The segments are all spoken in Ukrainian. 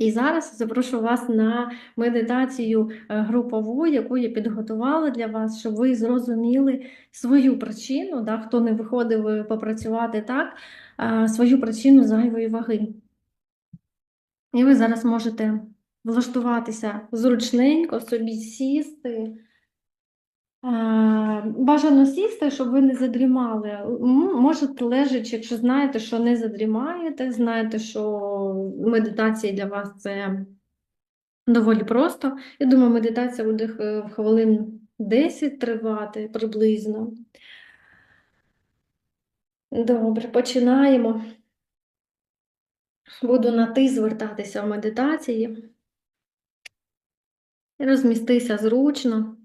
І зараз запрошу вас на медитацію е, групову, яку я підготувала для вас, щоб ви зрозуміли свою причину, да, хто не виходив е, попрацювати так, свою причину зайвої ваги. І ви зараз можете влаштуватися зручненько, собі сісти. А, Бажано сісти, щоб ви не задрімали. Можете лежачи, якщо знаєте, що не задрімаєте, знаєте, що медитація для вас це доволі просто. Я думаю, медитація буде е, хвилин 10 тривати приблизно. Добре, починаємо. Буду на ти звертатися в медитації. Розмістися зручно,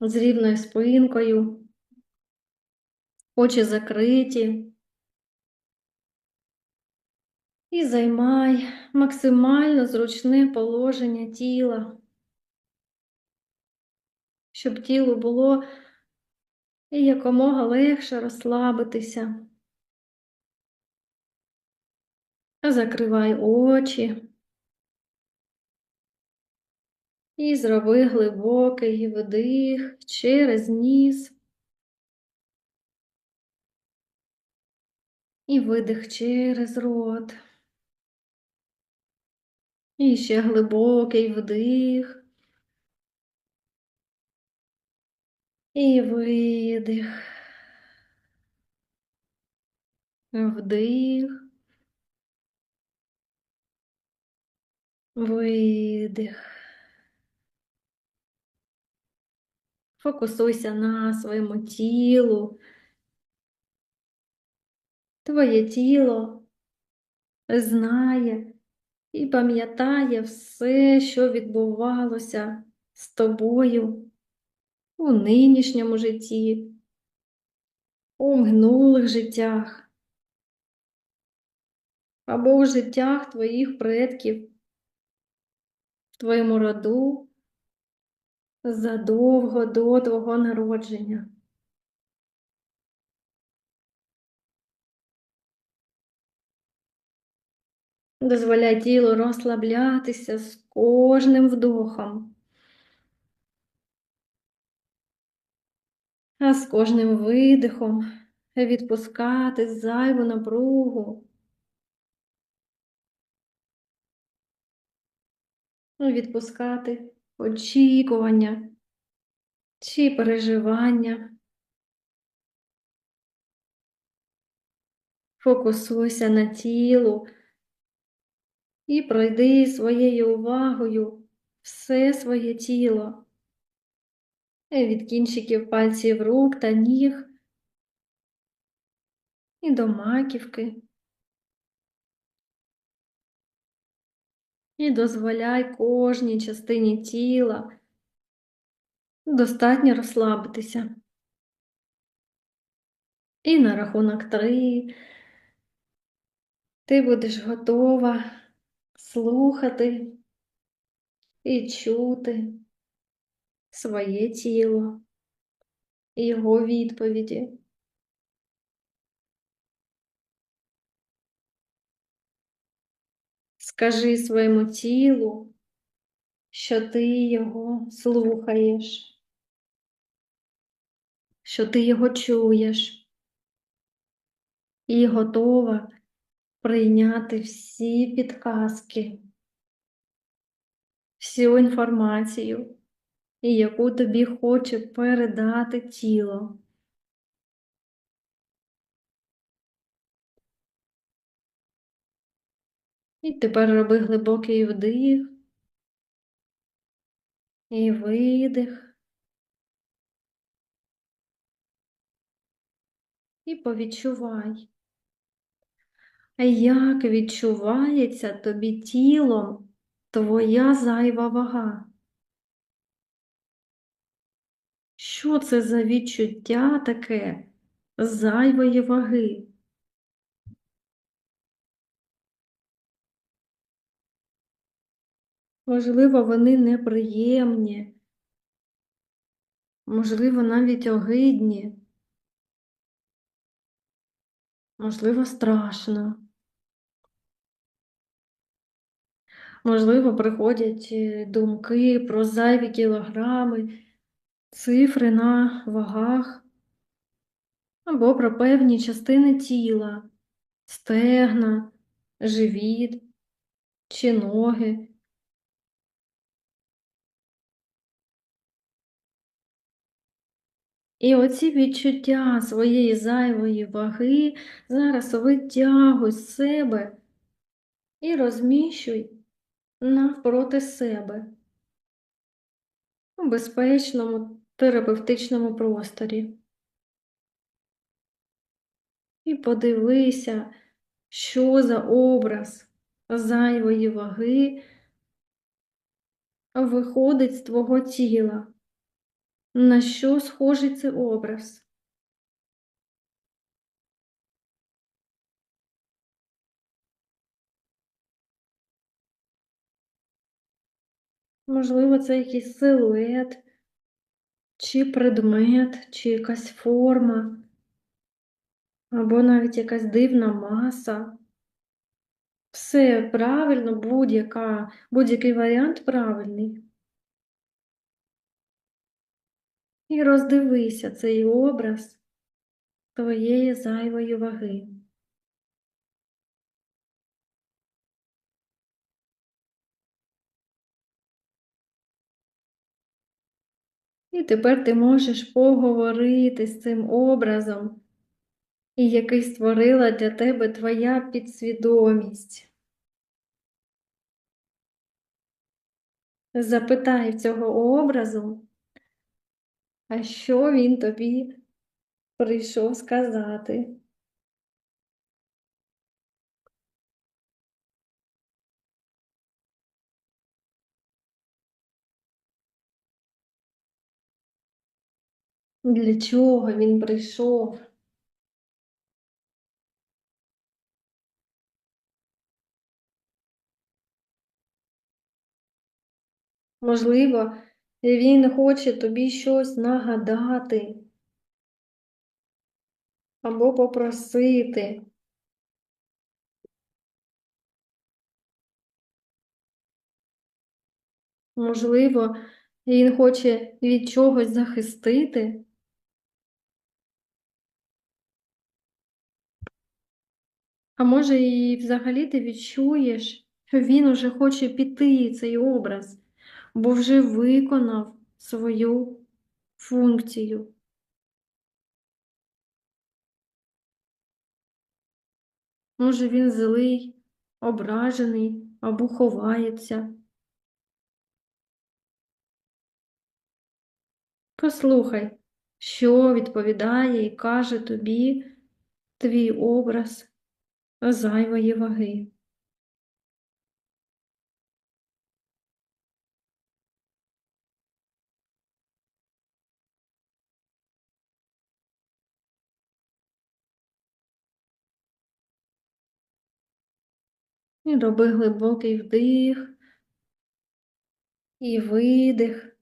з рівною спинкою, очі закриті. І займай максимально зручне положення тіла, щоб тілу було якомога легше розслабитися. Закривай очі і зроби глибокий вдих через ніс і видих через рот. І ще глибокий вдих. І видих. Вдих. Видих. Фокусуйся на своєму тілу. Твоє тіло знає і пам'ятає все, що відбувалося з тобою у нинішньому житті, у минулих життях або у життях твоїх предків, в твоєму роду задовго до твого народження. Дозволяй тілу розслаблятися з кожним вдохом, а з кожним видихом відпускати зайву напругу, відпускати очікування чи переживання. Фокусуйся на тілу і пройди своєю увагою все своє тіло від кінчиків пальців рук та ніг і до маківки. І дозволяй кожній частині тіла достатньо розслабитися. І на рахунок три ти будеш готова слухати і чути своє тіло і його відповіді. Скажи своєму тілу, що ти його слухаєш, що ти його чуєш і готова прийняти всі підказки, всю інформацію, яку тобі хоче передати тіло. І тепер роби глибокий вдих і видих. І повідчувай, як відчувається тобі тілом твоя зайва вага. Що це за відчуття таке зайвої ваги? Можливо, вони неприємні, можливо, навіть огидні, можливо, страшно. Можливо, приходять е, думки про зайві кілограми, цифри на вагах або про певні частини тіла, стегна, живіт чи ноги. І оці відчуття своєї зайвої ваги зараз витягуй з себе і розміщуй навпроти себе у безпечному терапевтичному просторі. І подивися, що за образ зайвої ваги виходить з твого тіла. На що схожий цей образ? Можливо, це якийсь силует, чи предмет, чи якась форма, або навіть якась дивна маса. Все правильно, будь-який варіант правильний. І роздивися цей образ твоєї зайвої ваги. І тепер ти можеш поговорити з цим образом, який створила для тебе твоя підсвідомість. Запитай цього образу, а що він тобі прийшов сказати. Для чого він прийшов? Можливо, він хоче тобі щось нагадати або попросити. Можливо, він хоче від чогось захистити. А може, і взагалі ти відчуєш, що він уже хоче піти цей образ, бо вже виконав свою функцію. Може, він злий, ображений або ховається. Послухай, що відповідає і каже тобі твій образ зайвої ваги. І роби глибокий вдих і видих,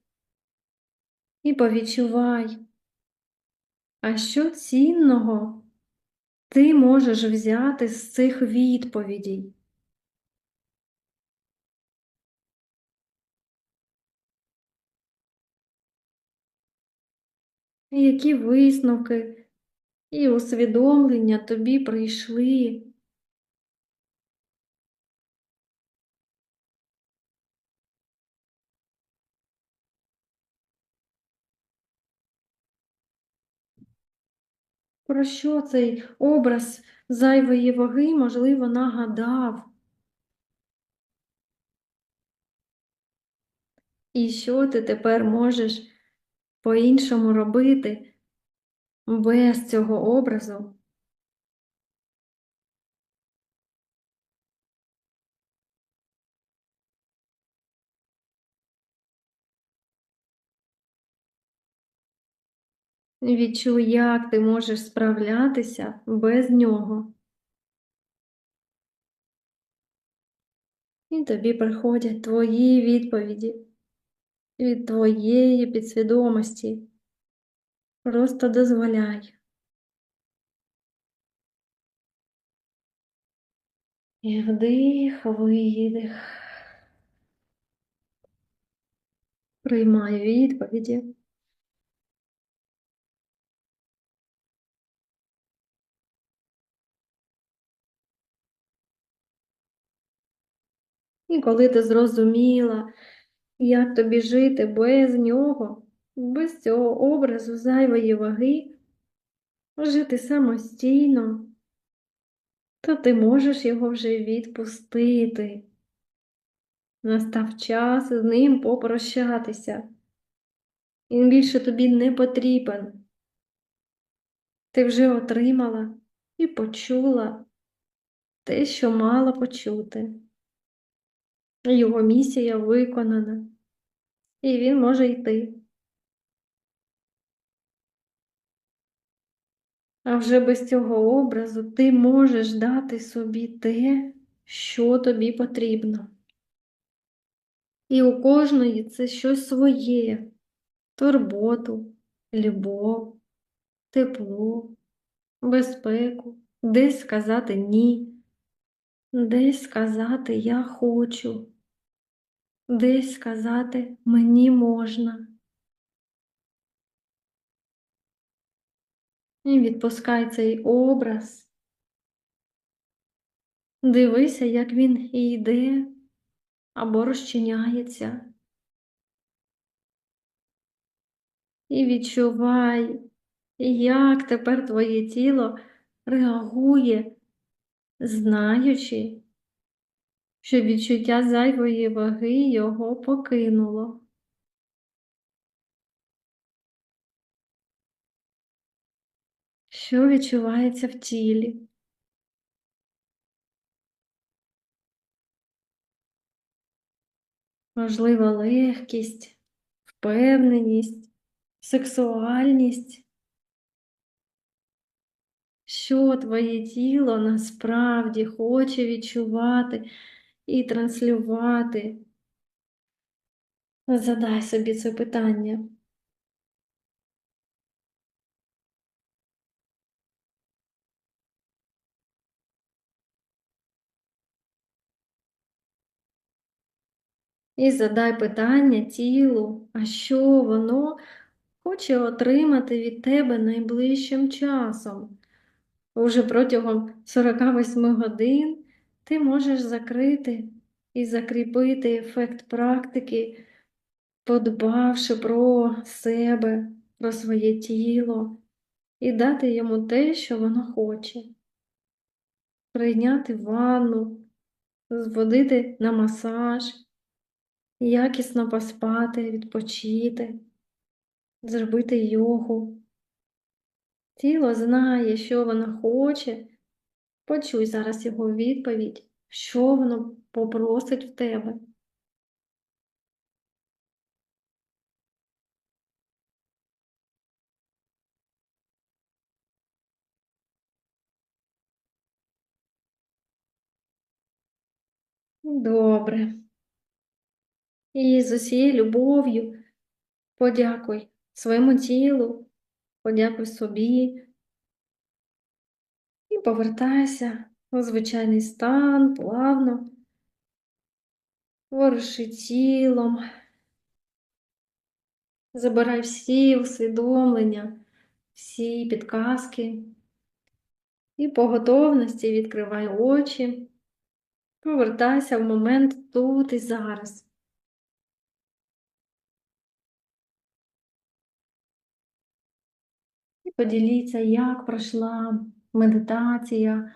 і повідчувай, а що цінного ти можеш взяти з цих відповідей. Які висновки і усвідомлення тобі прийшли? Про що цей образ зайвої ваги, можливо, нагадав? І що ти тепер можеш по-іншому робити без цього образу? Відчуй, як ти можеш справлятися без нього. І тобі приходять твої відповіді від твоєї підсвідомості. Просто дозволяй. І вдих, видих. Приймаю відповіді. І коли ти зрозуміла, як тобі жити без нього, без цього образу зайвої ваги, жити самостійно, то ти можеш його вже відпустити. Настав час з ним попрощатися. Він більше тобі не потрібен. Ти вже отримала і почула те, що мала почути. Його місія виконана, і він може йти. А вже без цього образу ти можеш дати собі те, що тобі потрібно. І у кожної це щось своє, турботу, любов, тепло, безпеку, десь сказати ні, десь сказати я хочу, десь сказати мені можна. І відпускай цей образ. Дивися, як він йде або розчиняється. І відчувай, як тепер твоє тіло реагує, знаючи, що відчуття зайвої ваги його покинуло. Що відчувається в тілі? Можливо, легкість, впевненість, сексуальність. Що твоє тіло насправді хоче відчувати і транслювати? Задай собі це питання. І задай питання тілу, а що воно хоче отримати від тебе найближчим часом. Уже протягом 48 годин ти можеш закрити і закріпити ефект практики, подбавши про себе, про своє тіло і дати йому те, що воно хоче. Прийняти ванну, зводити на масаж якісно поспати, відпочити, зробити йогу. Тіло знає, що воно хоче. Почуй зараз його відповідь, що воно попросить в тебе. Добре. І з усією любов'ю подякуй своєму тілу, подякуй собі. І повертайся у звичайний стан, плавно, воруши тілом, забирай всі усвідомлення, всі підказки. І по готовності відкривай очі, повертайся в момент тут і зараз. Поділіться, як пройшла медитація,